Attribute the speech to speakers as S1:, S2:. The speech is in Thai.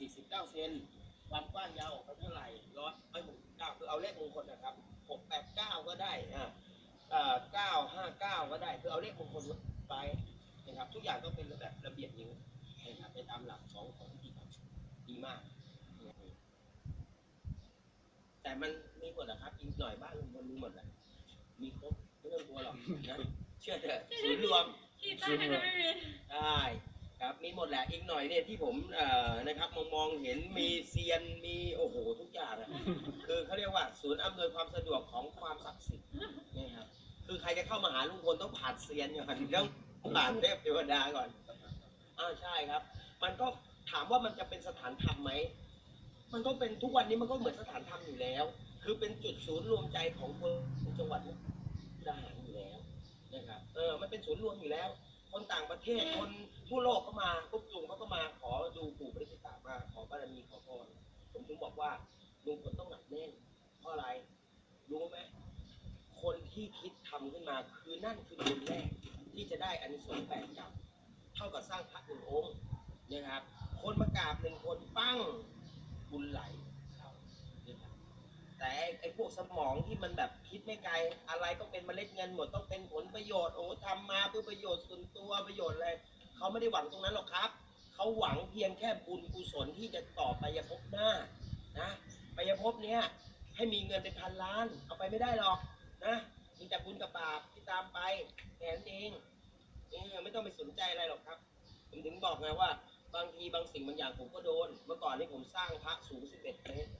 S1: 49 เซน ความกว้างยาวออกไปเท่าไหร่ร้อยไม่หกเก้าคือเอาเลขมงคลนะครับ689ก็ได้อ่าเอ่อ959ก็ได้ คือเอาเลขมงคลไปนะครับ ทุกอย่างต้องเป็นแบบระเบียบนิ้วนะครับไปตามหลักของของที่ทำดีมาก แต่มันมีหมดนะครับอีกหน่อยบ้านลุงพลมีหมดแหละมีครบไม่ต้องกลัวหรอกนะเชื่อเถอะศูนย์รวม
S2: ที่ใต้ก็ไม่มี
S1: ได้ครับมีหมดแหละอีกหน่อยเนี่ยที่ผมเอ่อนะครับมองมองเห็นมีเซียนมีโอ้โหทุกอย่างอะคือเขาเรียกว่าศูนย์อำนวยความสะดวกของความศักดิ์สิทธิ์นี่ครับคือใครจะเข้ามาหาลุงพลต้องผ่านเซียนก่อนต้องผ่านเทพเทวดาก่อนอ้าวใช่ครับ มันก็ถามว่ามันจะเป็นสถานธรรมไหมมันก็เป็นทุกวันนี้มันก็เหมือนสถานธรรมอยู่แล้ว คือเป็นจุดศูนย์รวมใจของคนจังหวัดมุกดาหารอยู่แล้วนะครับเออมันเป็นศูนย์รวมอยู่แล้ว คนต่างประเทศคนทั่วโลกเข้ามาปุ๊บลุงเขาก็มาขอดูปู่ปริจิตามาขอบารมีขอพรผมถึงบอกว่าลุงพลต้องหนักแน่นเพราะอะไรรู้ไหมคนที่คิดทำขึ้นมาคือนั่นคือบุญแรกที่จะได้อานิสงส์แปดกับเท่ากับสร้างพระหนึ่งองค์นะครับ คนมากราบหนึ่งคนปั้งบุญไหลเข้านะครับแต่ ไอ้ไอ้พวกสมองที่มันแบบคิดไม่ไกล อะไรก็เป็นเมล็ดเงินหมดต้องเป็นผลประโยชน์โอ้ทำมาเพื่อประโยชน์ส่วนตัวประโยชน์อะไรเขาไม่ได้หวังตรงนั้นหรอกครับเขาหวังเพียงแค่บุญกุศลที่จะต่อไปยภพหน้านะไปยภพเนี้ยให้มีเงินเป็นพันล้าน เอาไปไม่ได้หรอกนะมีแต่บุญกับบาปที่ตามไปแค่นั้นเองเออไม่ต้องไปสนใจอะไรหรอกครับ ผมถึงบอกไงว่า บางทีบางสิ่งบางอย่างผมก็โดน เมื่อก่อนนี่ผมสร้างพระสูง11เมตร